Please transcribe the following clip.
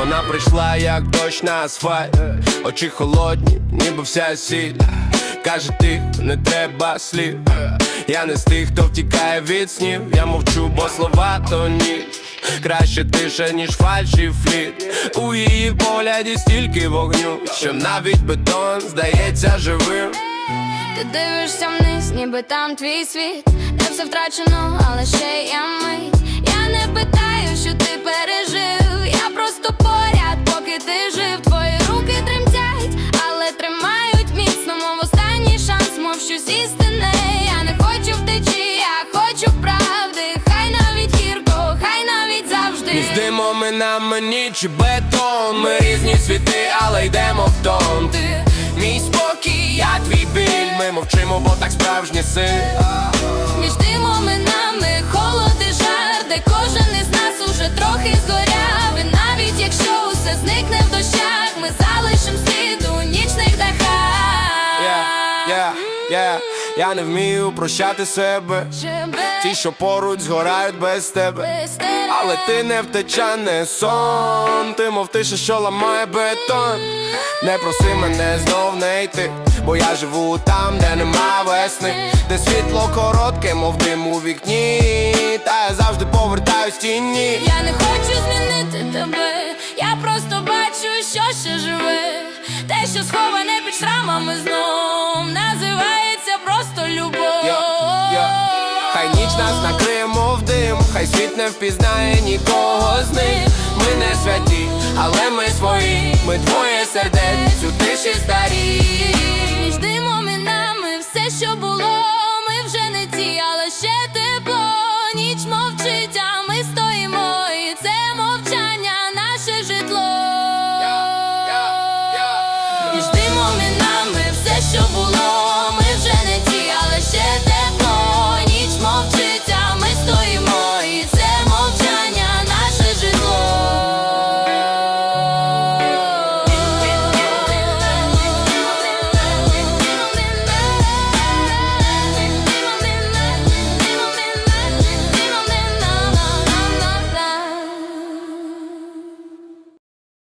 вона прийшла, як дощ на асфальт. Очі холодні, ніби вся сіль. Каже, ти не треба слів Я не з тих, хто втікає від снів. Я мовчу, бо слова то ніч. Краще тише, ніж фальш і фліт. У її погляді стільки вогню, що навіть бетон здається живим. Ти дивишся вниз, ніби там твій світ, де все втрачено, але ще є мить. Я не питаю, що ти завжди. Між димом і на мені чи бетон Ми різні світи, але йдемо в тон Ти мій спокій, я твій біль Ми мовчимо, бо так справжній син Між димом і нами холод і жар, де кожен із нас уже трохи згоряв. І навіть якщо усе зникне в дощах, ми залишим слід у нічних дахах. Я, я, я, я не вмію прощати себе. Ті, що поруч згорають без тебе. Без тебе. Але ти не втеча, не сон. Ти мов тиша, що ламає бетон. Не проси мене знов не йти Бо я живу там, де нема весни. Де світло коротке, мов дим у вікні. Та я завжди повертаюсь в тіні. Я не хочу змінити тебе, я просто бачу, що ще живе. Те, що сховане під шрамами знов, хай ніч нас накриє, мов дим, хай світ не впізнає нікого з них. Ми не святі, але ми свої, ми двоє сердець, у тиші старі. Між димом і нами все, що було, ми вже не ті, але